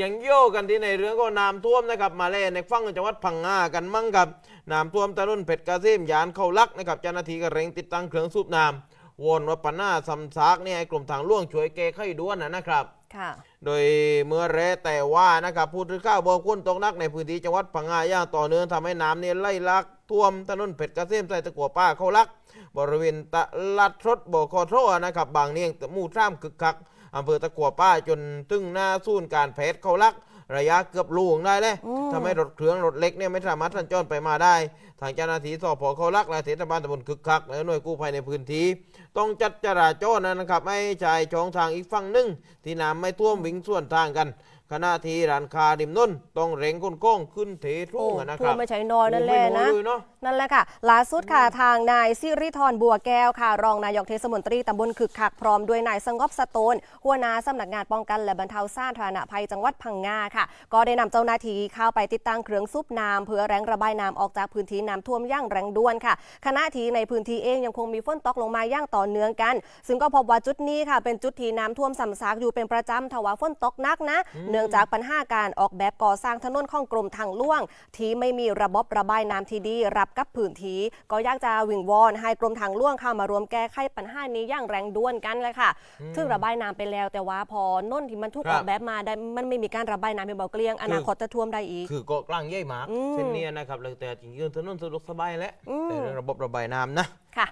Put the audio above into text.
ยังโยกกันที่ในเรื่องของน้ำท่วมนะครับมาเล่ในฝั่งจังหวัดพังงากันมั่งครับน้ำท่วมตะลุ่นเพชรกาเซมยานเข้าลักนะครับเจ้าหน้าที่ก็เร่งติดตั้งเครื่องสูบน้ำวอนว่าปัญหาซ้ำซากเนี่ยให้กลุ่มทางล่วงช่วยแก้ไขด้วนนะนะครับค่ะโดยเมื่อแรแต่ว่านะครับผู้ถือข้าวบอกคุณตกหนักในพื้นที่จังหวัดพังงาอย่างต่อเนื่องทำให้น้ำเนี่ยไหลหลักท่วมถนนเพชรเกษมใส่ตะกัวป้าเข้าลัก บริเวณตลาดทดบ่อคอโทนะครับบางเนียงหมู่ท่ามคึกคัก อำเภอตะกัวป้าจนตึงหน้าศูนย์การแพทย์เข้าลัก ระยะเกือบลูงได้เลยอืมทำให้รถเครื่องรถเล็กเนี่ยไม่สามารถสัญจรไปมาได้ ทางเจ้าหน้าที่สพเขาลักและเทศบาลตำบลคึกคัก และหน่วยกู้ภัยในพื้นที่ ต้องจัดจราจรนะครับให้ใช้ช่องทางอีกฝั่งหนึ่งที่น้ำไม่ท่วมวิ่งส่วนทางกัน ขณะที่ร้านค้าริมน้นต้องเร่งคนโค้งขึ้นเททุ่โอ้งอะนะคท่วรัมบไม่ใช่น้อยนั่นแหละโอ้ไม่นะอยเลยเนาะนั่นแหละค่ะล่าสุดค่ะทางนายสิริธรบัวแก้วค่ะ รองนายกเทศมนตรีตำบลคึกคักพร้อมด้วยนายสงบสโตน หัวหน้าสำนักงานป้องกันและบรรเทาสาธารณภัยจังหวัดพังงาค่ะ ก็ได้นำเจ้าหน้าที่เข้าไปติดตั้งเครื่องสูบน้ำเพื่อแรงระบายน้ำออกจากพื้นที่น้ำท่วมอย่างแรงด่วนค่ะขณะที่ในพื้นที่เองยังคงมีฝนตกลงมาอย่างต่อเนื่องกัน ซึ่งก็พบว่าจุดนี้ค่ะ เป็นจุดที่น้ำท่วมสำซากอยู่เป็นประจำทว่าฝนตกหนักนะเนื่องจากปัญหาการออกแบบก่อสร้างถนนของกรมทางหลวง ที่ไม่มีระบบระบายน้ำที่ดี รับกับพื้นที่ก็อยากจะวิงวอนให้กรมทางหลวงเข้ามารวมแก้ไขปัญหานี้อย่างแรงด่วนกันเลยค่ะ ซึ่งระบายน้ำไปแล้ว แต่ว่าพอน้นที่มันถูกครัอบอกแบบมาได้มันไม่มีการระบายน้ำเป็นเบาเกลียงอนาคตจะท่วมได้อีก คือเกาะกลางใหญ่มากอืมเส้นเนี้ยนะครับแล้วแต่จริงๆถนนสะดวกสบายแล้วอืมแต่เรื่องระบบระบายน้ำนะค่ะ